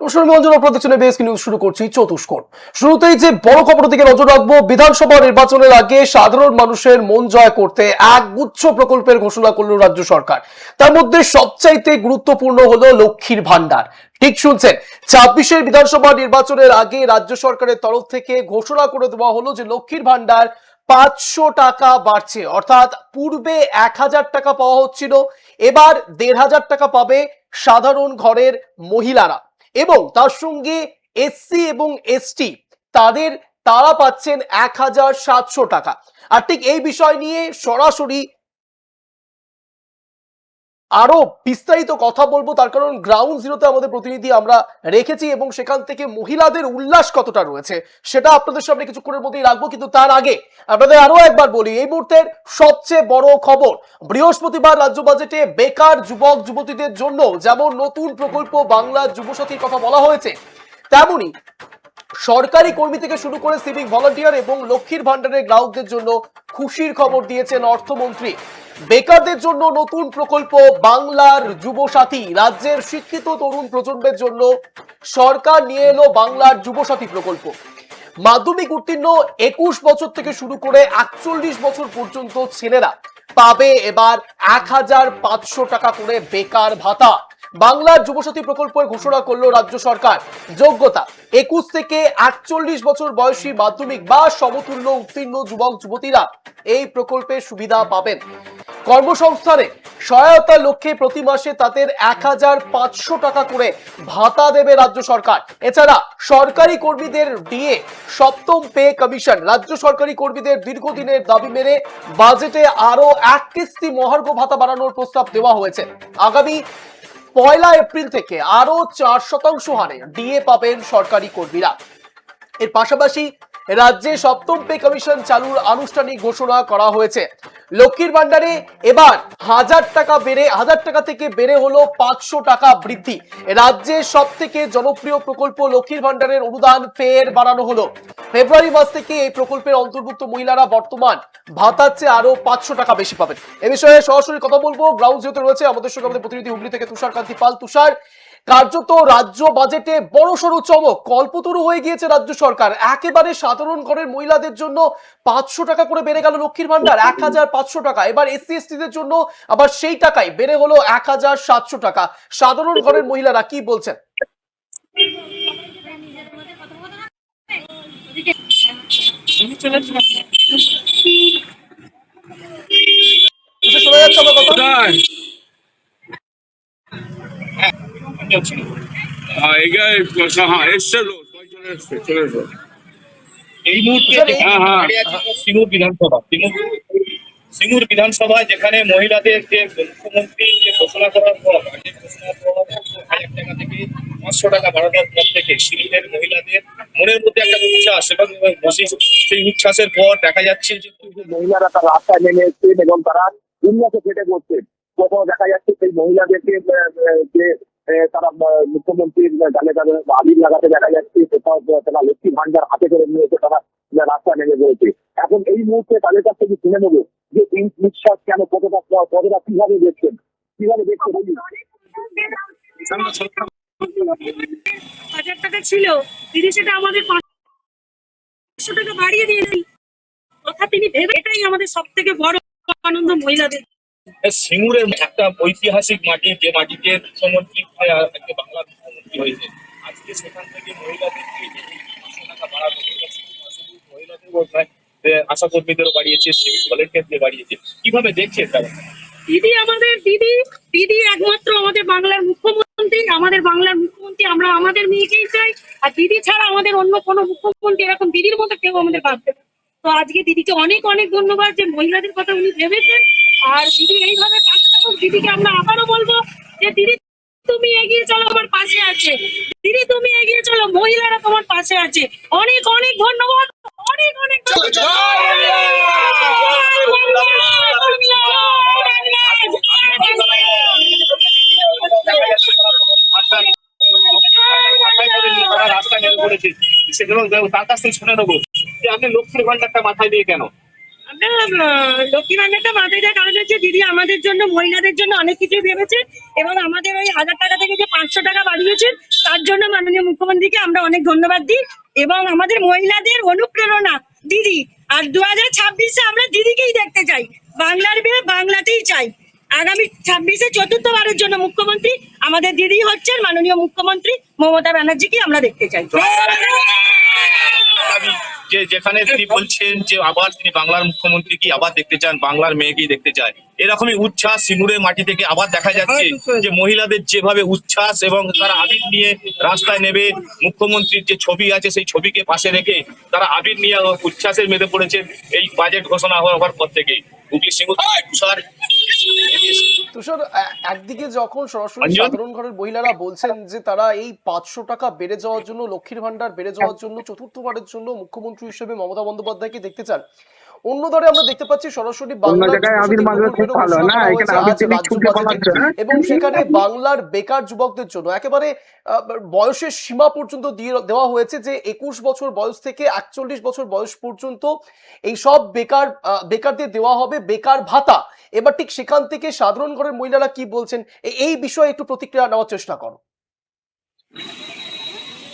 আগে রাজ্য গুরুত্বপূর্ণ হলো লক্ষ্মীর ভান্ডার ঠিক শুনছেন ছাব্বিশের বিধানসভা নির্বাচনের আগে রাজ্য সরকারের তরফ থেকে ঘোষণা করে দেওয়া হলো যে লক্ষ্মীর ভান্ডার পাঁচশো টাকা বাড়ছে। অর্থাৎ পূর্বে এক হাজার টাকা পাওয়া হচ্ছিল, এবার দেড় হাজার টাকা পাবে সাধারণ ঘরের মহিলারা। এবং তার সঙ্গে এসসি এবং এসটি তাদের তারা পাচ্ছেন এক হাজার সাতশো টাকা। আর ঠিক এই বিষয় নিয়ে সরাসরি আরও বিস্তারিত কথা বলব, তার কারণ গ্রাউন্ড জিরোতে আমাদের প্রতিনিধি আমরা রেখেছি এবং সেখান থেকে মহিলাদের উল্লাস কতটা রয়েছে সেটা আপনাদের সামনে কিছুক্ষণের মধ্যেই রাখব, কিন্তু তার আগে আপনাদের আরও একবার বলি, এই মুহূর্তের সবচেয়ে বড় খবর, বৃহস্পতিবার রাজ্য বাজেটে বেকার যুবক, যুবতীদের জন্য যেমন নতুন প্রকল্প বাংলা যুবসাথীর কথা বলা হয়েছে, তেমনি সরকারি কর্মী থেকে শুরু করে সিভিক ভলান্টিয়ার এবং লক্ষ্মীর ভান্ডারের গ্রাহকদের জন্য খুশির খবর দিয়েছেন অর্থমন্ত্রী। বেকারদের জন্য নতুন প্রকল্প বাংলার যুবসাথী। রাজ্যের শিক্ষিত তরুণ প্রজন্মের জন্য সরকার নিয়ে এলো বাংলার যুবসাথী প্রকল্প। মাধ্যমিক উত্তীর্ণ একুশ বছর থেকে শুরু করে একচল্লিশ বছর পর্যন্ত ছেলেরা পাবে এবার এক হাজার পাঁচশো টাকা করে বেকার ভাতা। বাংলার যুবসাথী প্রকল্পের ঘোষণা করল রাজ্য সরকার। যোগ্যতা, একুশ থেকে একচল্লিশ বছর বয়সী মাধ্যমিক বা সমতুল্য উত্তীর্ণ যুবক, যুবতীরা এই প্রকল্পের সুবিধা পাবেন। কর্মসংস্থানে সহায়তার লক্ষ্যে প্রতি মাসে তাদের এক হাজার পাঁচশো টাকা করে ভাতা দেবে রাজ্য সরকার। এছাড়া সরকারি কর্মীদের দিয়ে সপ্তম পে কমিশন, রাজ্য সরকারি কর্মীদের দীর্ঘদিনের দাবি মেনে বাজেটে আরও এক কিস্তি মহার্ঘ ভাতা বাড়ানোর প্রস্তাব দেওয়া হয়েছে। আগামী পয়লা এপ্রিল থেকে আরও চার শতাংশ হারে ডিএ পাবেন সরকারি কর্মীরা। এর পাশাপাশি রাজ্যে সপ্তম পে কমিশন চালুর আনুষ্ঠানিক ঘোষণা করা হয়েছে। লক্ষ্মীর ভান্ডারে এবার হাজার টাকা বেড়ে, হাজার টাকা থেকে বেড়ে হলো পাঁচশো টাকা বৃদ্ধি। রাজ্যের সব থেকে জনপ্রিয় প্রকল্প লক্ষ্মীর ভান্ডারের অনুদান ফের বাড়ানো হলো। ফেব্রুয়ারি মাস থেকে এই প্রকল্পের অন্তর্ভুক্ত মহিলারা বর্তমান ভাতার চেয়ে আরও পাঁচশো টাকা বেশি পাবেন। এ বিষয়ে সরাসরি কথা বলব। গ্রাউন্ড জিরোতে রয়েছে, আমাদের সঙ্গে আমাদের প্রতিনিধি হুগলি থেকে তুষার কান্তি পাল তুষার। কার্যত রাজ্য বাজেটে বড় সড়ো চমক। কল্পতরু হয়ে গিয়েছে রাজ্য সরকার। একেবারে সাধারণ ঘরের মহিলাদের জন্য পাঁচশো টাকা করে বেড়ে গেল লক্ষ্মীর ভান্ডার এক হাজার পাঁচশো টাকা। এবার এসসি এসটিদের জন্য আবার সেই টাকাই বেড়ে হলো এক হাজার সাতশো টাকা। সাধারণ ঘরের মহিলারা কি বলছেন? তুষার, শোনা যাচ্ছে আমার কথা কোথায় হ্যাঁ এগায় হ্যাঁ এসছে লোক চলে এসছে চলে এসো এই মুহূর্তে যেখানে হ্যাঁ, হ্যাঁ। আছি সিঙ্গুর বিধানসভা। সিঙ্গুর সিঙ্গুর বিধানসভায় যেখানে মহিলাদের যে মুখ্যমন্ত্রী যে ঘোষণা করার পর যে ঘোষণা হাজার টাকা থেকে পাঁচশো টাকা বাড়ানোর পর থেকে মহিলাদের মনের মধ্যে একটা উচ্ছ্বাস এবং সেই উচ্ছ্বাসের পর দেখা যাচ্ছে যে মহিলারা তারা রাস্তায় নেমে এসছেন এবং তারা ফেটে কোথাও দেখা যাচ্ছে সেই মহিলাদেরকে যে তারা মুখ্যমন্ত্রীর গালে তাদের আবির লাগাতে দেখা যাচ্ছে, কোথাও তারা লক্ষ্মী ভান্ডার হাতে করে নিয়ে এসে তারা রাস্তা নেমে পড়েছে এখন এই মুহূর্তে তাদের কাছ থেকে শুনে নেব যে এই বিশ্বাস কেন, কতটা কতটা কীভাবে দেখছেন? কীভাবে দেখছেন। হাজার টাকা ছিল, তিনি সেটা আমাদের পাঁচশো টাকা বাড়িয়ে দিয়েছেন। কথা তিনি ভেবে এটাই আমাদের সব থেকে বড় আনন্দ মহিলাদের। সিঙ্গুরের একটা ঐতিহাসিক মাটি যে মাটিতে মুখ্যমন্ত্রী আহ, একটা বাংলা মুখ্যমন্ত্রী হয়েছে। আজকে সেখান থেকে মহিলাদের আশা কর্মীদেরও বাড়িয়েছে সিভিক ভলেন্টিয়ারদের বাড়িয়েছে। কীভাবে দেখছে এটা দিদি আমাদের দিদি দিদি একমাত্র আমাদের বাংলার মুখ্যমন্ত্রী আমাদের বাংলার মুখ্যমন্ত্রী আমরা আমাদের মেয়েকেই চাই আর দিদি ছাড়া আমাদের অন্য কোনো মুখ্যমন্ত্রী এরকম দিদির মতো কেউ আমাদের ভাববে না। তো আজকে দিদিকে অনেক অনেক ধন্যবাদ যে মহিলাদের কথা উনি ভেবেছেন আর দিদি এইভাবে পাশে থাকুক দিদিকে আমরা আবারও বলব যে দিদি তুমি এগিয়ে চলো আমার পাশে আছে। দিদি তুমি এগিয়ে চলো মহিলারা তোমার পাশে আছে। অনেক অনেক ধন্যবাদ অনেক অনেক সেগুলো তার কাছ থেকে শুনে নেব যে আপনি লক্ষ্মীর ভান্ডারটা মাথায় দিয়ে কেন? ভান্ডারটা হচ্ছে দিদি আমাদের জন্য, মহিলাদের জন্য অনেক কিছু ভেবেছে এবং আমাদের ওই হাজার টাকা থেকে যে পাঁচশো টাকা তার জন্য মাননীয় মুখ্যমন্ত্রীকে আমরা অনেক ধন্যবাদ দিই এবং আমাদের মহিলাদের অনুপ্রেরণা। দিদি, আর দু হাজার ছাব্বিশে আমরা দিদিকেই দেখতে চাই। বাংলার মেয়ে বাংলাতেই চাই। আগামী ছাব্বিশে চতুর্থবারের জন্য মুখ্যমন্ত্রী আমাদের দিদি হচ্ছেন মাননীয় মুখ্যমন্ত্রী মমতা ব্যানার্জিকে আমরা দেখতে চাই। আগামী যে যেখানে তিনি বলছেন যে আবার তিনি বাংলার মুখ্যমন্ত্রী কি আবার দেখতে চান? বাংলার মেয়েকেই দেখতে চায়? এরকমই উচ্ছ্বাস সিঙ্গুরের মাটি থেকে আবার দেখা যাচ্ছে যে মহিলাদের যেভাবে উচ্ছ্বাস এবং তারা আবির নিয়ে রাস্তায় নেবে মুখ্যমন্ত্রীর যে ছবি আছে সেই ছবিকে পাশে রেখে তারা আবির নিয়ে উচ্ছ্বাসের মেতে পড়েছেন এই বাজেট ঘোষণা হওয়ার পর থেকে হুগলি সিঙ্গুর তুষার তুষার একদিকে যখন সরাসরি সাধারণ ঘরের মহিলারা বলছেন যে তারা এই পাঁচশো টাকা বেড়ে যাওয়ার জন্য লক্ষ্মীর ভান্ডার বেড়ে যাওয়ার জন্য চতুর্থবারের জন্য মুখ্যমন্ত্রী হিসেবে মমতা বন্দ্যোপাধ্যায়কে দেখতে চান। অন্য ধারে আমরা দেখতে পাচ্ছি সরাসরি? এবং সেখানে বাংলার বেকার যুবকদের জন্য একেবারে আহ, বয়সের সীমা পর্যন্ত দিয়ে দেওয়া হয়েছে যে একুশ বছর বয়স থেকে একচল্লিশ বছর বয়স পর্যন্ত এই সব বেকার আহ, বেকারদের দেওয়া হবে বেকার ভাতা। এবার ঠিক সেখান থেকে সাধারণ ঘরের মহিলারা কি বলছেন? এই বিষয়ে একটু প্রতিক্রিয়া নেওয়ার চেষ্টা করো।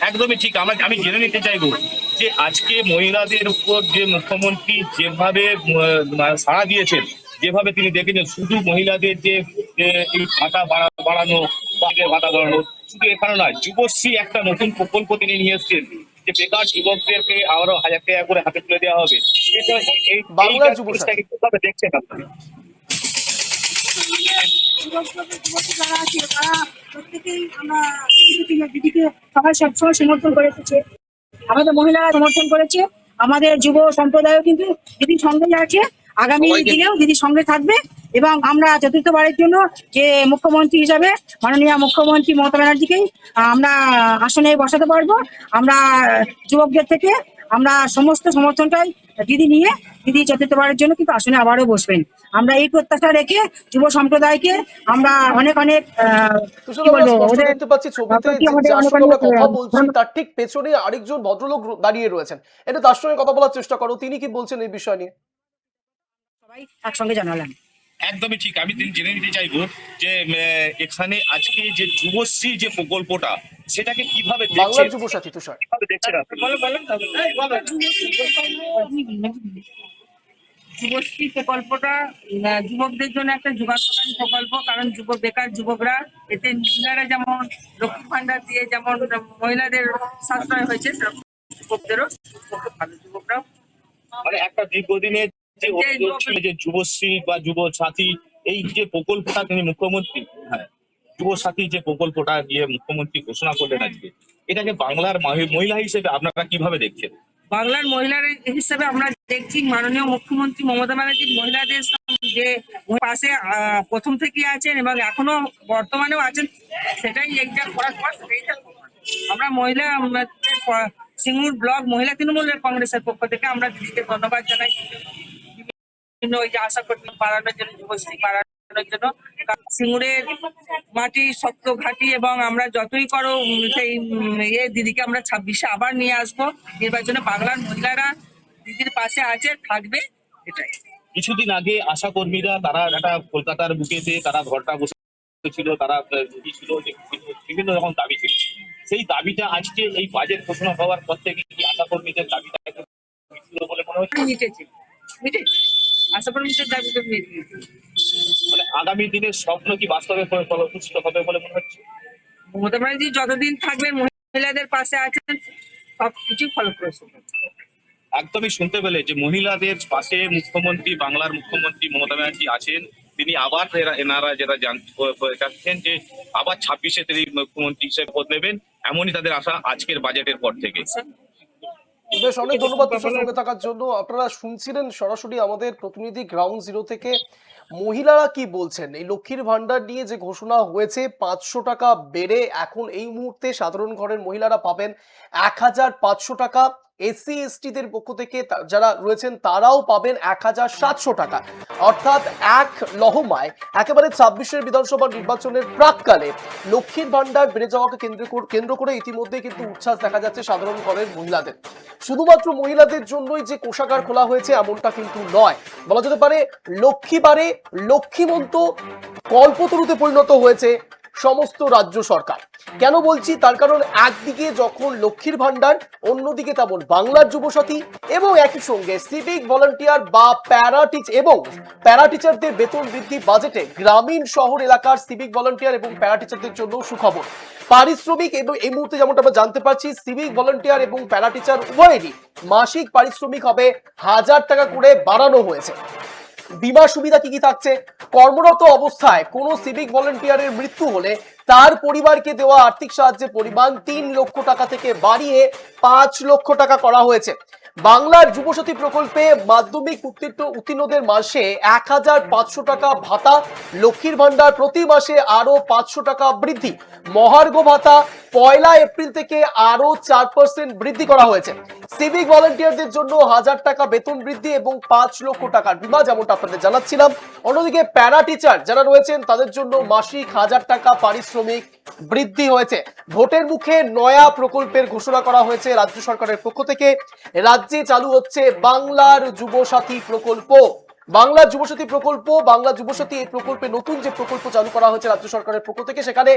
একদমই ঠিক। আমরা আমি জেনে নিতে চাইব। যে আজকে মহিলাদের উপর যে মুখ্যমন্ত্রী যেভাবে সাড়া দিয়েছেন যেভাবে তিনি দেখেছেন শুধু মহিলাদের যে এই ভাতা বাড়ানো ভাতা বাড়ানো শুধু এখানে নয় যুবশ্রী একটা নতুন প্রকল্প তিনি নিয়ে এসেছেন যে বেকার যুবকদেরকে আরও হাজার টাকা করে হাতে তুলে দেওয়া হবে। কীভাবে দেখছেন আপনারা যারা আছে তারা প্রত্যেকেই আমরা দিদিকে সবাই সবসময় সমর্থন করে এসেছে। আমাদের মহিলারা সমর্থন করেছে। আমাদের যুব সম্প্রদায়ও কিন্তু দিদির সঙ্গে আছে। আগামী দিনেও দিদির সঙ্গে থাকবে এবং আমরা চতুর্থবারের জন্য যে মুখ্যমন্ত্রী হিসাবে মাননীয় মুখ্যমন্ত্রী মমতা ব্যানার্জিকেই আমরা আসনে বসাতে পারব। আমরা যুবকদের থেকে আমরা সমস্ত সমর্থনটাই দিদি নিয়ে দিদি চতুর্থবারের জন্য কিন্তু আসনে আবারও বসবেন। আমরা এই প্রত্যাশা রেখে যুব সম্প্রদায়কে আমরা অনেক অনেক দেখতে পাচ্ছি ছবিতে আমরা কথা বলছি তার ঠিক পেছনে আরেকজন ভদ্রলোক দাঁড়িয়ে রয়েছেন। এটা তার সঙ্গে কথা বলার চেষ্টা করো তিনি কি বলছেন এই বিষয় নিয়ে? সবাই একসঙ্গে জানালাম। একদমই ঠিক। আমি তিনি জেনে নিতে চাইব যে এখানে আজকে যে যুবশ্রী যে প্রকল্পটা সেটাকে কীভাবে বাংলার যুবসাথী তুষার? যুবশ্রী প্রকল্পটা যুবকদের জন্য একটা যুগান্তকারী প্রকল্প কারণ যুবক বেকার যুবকরা এতে মহিলারা যেমন লক্ষ্মী ভান্ডার দিয়ে যেমন মহিলাদের সাশ্রয় হয়েছে সেরকম যুবকদেরও খুব ভালো যুবকরাও। মানে একটা দীর্ঘদিনের যে অভিযোগ ছিল যে যুবশ্রী বা যুব সাথী এই যে প্রকল্পটা তিনি মুখ্যমন্ত্রী হ্যাঁ যুব সাথী যে প্রকল্পটা দিয়ে মুখ্যমন্ত্রী ঘোষণা করলেন আজকে এটাকে বাংলার মহিলা হিসেবে আপনারা কীভাবে দেখছেন? বাংলার মহিলার হিসেবে আমরা দেখছি মাননীয় মুখ্যমন্ত্রী মমতা ব্যানার্জি মহিলাদের যে পাশে প্রথম থেকে আছেন এবং এখনও বর্তমানেও আছেন সেটাই এক্সাম করার পর সেটাই আমরা মহিলা সিঙ্গুর ব্লক মহিলা তৃণমূলের কংগ্রেসের পক্ষ থেকে আমরা দিদিকে ধন্যবাদ জানাই। বিভিন্ন ওই যে আশা কর্মী বাড়ানোর জন্য যুবশ্রী বাড়ানোর জন্য। সিঙ্গুরের মাটি শক্ত ঘাটি এবং আমরা যতই করো সেই ইয়ে দিদিকে আমরা ছাব্বিশে আবার নিয়ে আসব। নির্বাচনে বাংলার মহিলারা দিদির পাশে আছে থাকবে এটাই। কিছুদিন আগে আশা কর্মীরা তারা একটা কলকাতার বুকেতে তারা ঘরটা বসে ছিল তারা ছিল বিভিন্ন- রকম দাবি ছিল। সেই দাবিটা আজকে এই বাজেট ঘোষণা হওয়ার পর থেকে আশা কর্মীদের দাবিটা বলে মনে হচ্ছে? মিটেছে মিটেছে। আশা করি মিটের দাবি তো মিটেছে মানে আগামী দিনের স্বপ্ন কি বাস্তবে ফল- ফলপ্রসূ হবে বলে মনে হচ্ছে? মমতা ব্যানার্জি যতদিন থাকবেন মহিলাদের পাশে আছেন সবকিছু ফলপ্রসূ। একদমই শুনতে পেলে যে মহিলাদের পাশে মুখ্যমন্ত্রী বাংলার মুখ্যমন্ত্রী মমতা ব্যানার্জি আছেন। তিনি আবার এনারা যেটা জান- চাচ্ছেন যে আবার ছাব্বিশে তিনি মুখ্যমন্ত্রী হিসেবে পদ নেবেন এমনই তাদের আশা আজকের বাজেটের পর থেকে। বেশ অনেক ধন্যবাদ সঙ্গে থাকার জন্য। আপনারা শুনছিলেন সরাসরি আমাদের প্রতিনিধি গ্রাউন্ড জিরো থেকে। মহিলারা কি বলছেন? এই লক্ষ্মীর ভান্ডার নিয়ে যে ঘোষণা হয়েছে পাঁচশো টাকা বেড়ে এখন এই মুহূর্তে সাধারণ ঘরের মহিলারা পাবেন এক হাজার পাঁচশো টাকা। এসসি এসটিদের পক্ষ থেকে যারা রয়েছেন তারাও পাবেন এক হাজার সাতশো টাকা। অর্থাৎ এক লহমায় একেবারে ছাব্বিশের বিধানসভা নির্বাচনের প্রাককালে লক্ষ্মীর ভান্ডার বেড়ে যাওয়াকে কেন্দ্র কেন্দ্র করে ইতিমধ্যে কিন্তু উচ্ছ্বাস দেখা যাচ্ছে সাধারণ ঘরের মহিলাদের। শুধুমাত্র মহিলাদের জন্যই যে কোষাগার খোলা হয়েছে এমনটা কিন্তু নয়। বলা যেতে পারে লক্ষ্মীবারে লক্ষ্মীমন্ত কল্পতরুতে পরিণত হয়েছে সমস্ত রাজ্য সরকার। কেন বলছি? তার কারণ একদিকে যখন লক্ষ্মীর ভান্ডার অন্যদিকে তেমন বাংলার যুবসাথী এবং একই সঙ্গে সিভিক ভলান্টিয়ার বা প্যারা টিচ এবং প্যারা টিচারদের বেতন বৃদ্ধি বাজেটে গ্রামীণ শহর এলাকার সিভিক ভলান্টিয়ার এবং প্যারা টিচারদের জন্য সুখবর। পারিশ্রমিক এবং এই মুহূর্তে যেমনটা আমরা জানতে পারছি, সিভিক ভলান্টিয়ার এবং প্যারা টিচার উভয়েরই মাসিক পারিশ্রমিক হবে হাজার টাকা করে বাড়ানো হয়েছে। বিমা সুবিধা কি কি থাকছে? কর্মরত অবস্থায় কোনো সিভিক ভলেন্টিয়ারের মৃত্যু হলে তার পরিবারকে দেওয়া আর্থিক সাহায্যের পরিমাণ তিন লক্ষ টাকা থেকে বাড়িয়ে পাঁচ লক্ষ টাকা করা হয়েছে। বাংলার যুবসাথী প্রকল্পে মাধ্যমিক উত্তীর্ণ উত্তীর্ণদের মাসে এক হাজার পাঁচশো টাকা ভাতা, লক্ষ্মীর ভান্ডার প্রতি মাসে আরও পাঁচশো টাকা বৃদ্ধি। মহার্ঘ ভাতা, পয়লা এপ্রিল থেকে আরও চার পার্সেন্ট বৃদ্ধি করা হয়েছে। সিভিক ভলান্টিয়ারদের জন্য হাজার টাকা বেতন বৃদ্ধি এবং পাঁচ লক্ষ টাকার বিমা যেমনটা আপনাদের জানাচ্ছিলাম। অন্যদিকে প্যারা টিচার যারা রয়েছেন, তাদের জন্য মাসিক হাজার টাকা পারিশ্রমিক বৃদ্ধি হয়েছে। ভোটের মুখে নয়া প্রকল্পের ঘোষণা করা হয়েছে রাজ্য সরকারের পক্ষ থেকে। রাজ্যে চালু হচ্ছে বাংলার যুবসাথী প্রকল্প। বাংলা যুবসাথী প্রকল্প, বাংলা যুবসাথী এই প্রকল্পে নতুন যে প্রকল্প চালু করা হয়েছে রাজ্য সরকারের পক্ষ থেকে, সেখানে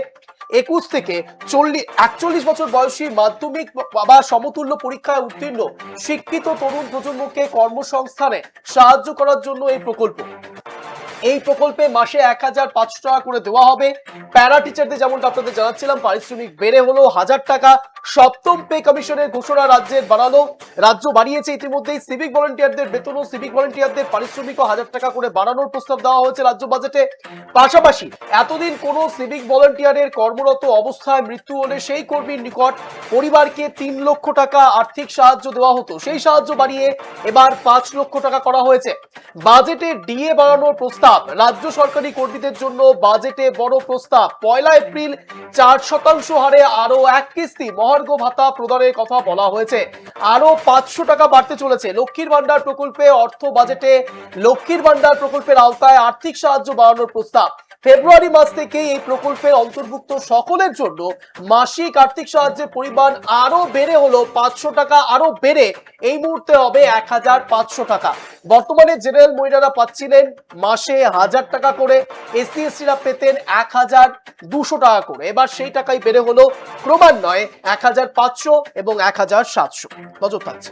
একুশ থেকে চল্লিশ একচল্লিশ বছর বয়সী মাধ্যমিক বা সমতুল্য পরীক্ষায় উত্তীর্ণ শিক্ষিত তরুণ প্রজন্মকে কর্মসংস্থানে সাহায্য করার জন্য এই প্রকল্প। এই প্রকল্পে মাসে এক হাজার পাঁচশো টাকা করে দেওয়া হবে। প্যারা টিচারদের যেমনটা আপনাদের জানাচ্ছিলাম, পারিশ্রমিক বেড়ে হলো হাজার টাকা। সপ্তম পে কমিশনের ঘোষণা রাজ্যের বাড়ালো। রাজ্য বাড়িয়েছে ইতিমধ্যেই সিভিক ভলেন্টিয়ারদের বেতন ও সিভিক ভলেন্টিয়ারদের পারিশ্রমিকও হাজার টাকা করে বাড়ানোর প্রস্তাব দেওয়া হয়েছে রাজ্য বাজেটে। পাশাপাশি এতদিন কোনো সিভিক ভলেন্টিয়ারের কর্মরত অবস্থায় মৃত্যু হলে সেই কর্মীর নিকট পরিবারকে তিন লক্ষ টাকা আর্থিক সাহায্য দেওয়া হতো। সেই সাহায্য বাড়িয়ে এবার পাঁচ লক্ষ টাকা করা হয়েছে। বাজেটে ডিএ বাড়ানোর প্রস্তাব। রাজ্য সরকারি কর্মীদের জন্য বাজেটে বড় প্রস্তাব। পয়লা এপ্রিল, চার শতাংশ হারে আরও এক কিস্তি মহার্ঘ ভাতা প্রদানের কথা বলা হয়েছে। আরও পাঁচশো টাকা বাড়তে চলেছে। লক্ষ্মীর ভান্ডার প্রকল্পে অর্থ বাজেটে লক্ষ্মীর ভান্ডার প্রকল্পের আওতায় আর্থিক সাহায্য বাড়ানোর প্রস্তাব। ফেব্রুয়ারি মাস থেকে এই প্রকল্পের অন্তর্ভুক্ত সকলের জন্য মাসিক আর্থিক সাহায্যের পরিমাণ আরও বেড়ে হলো পাঁচশো টাকা, আরও বেড়ে এই মুহূর্তে হবে এক হাজার পাঁচশো টাকা। বর্তমানে জেনারেল মহিলারা পাচ্ছিলেন মাসে হাজার টাকা করে এসসি এসটিরা পেতেন এক হাজার দুশো টাকা করে। এবার সেই টাকাই বেড়ে হলো ক্রমান্বয়ে এক হাজার পাঁচশো এবং এক হাজার সাতশো। নজর থাকছে।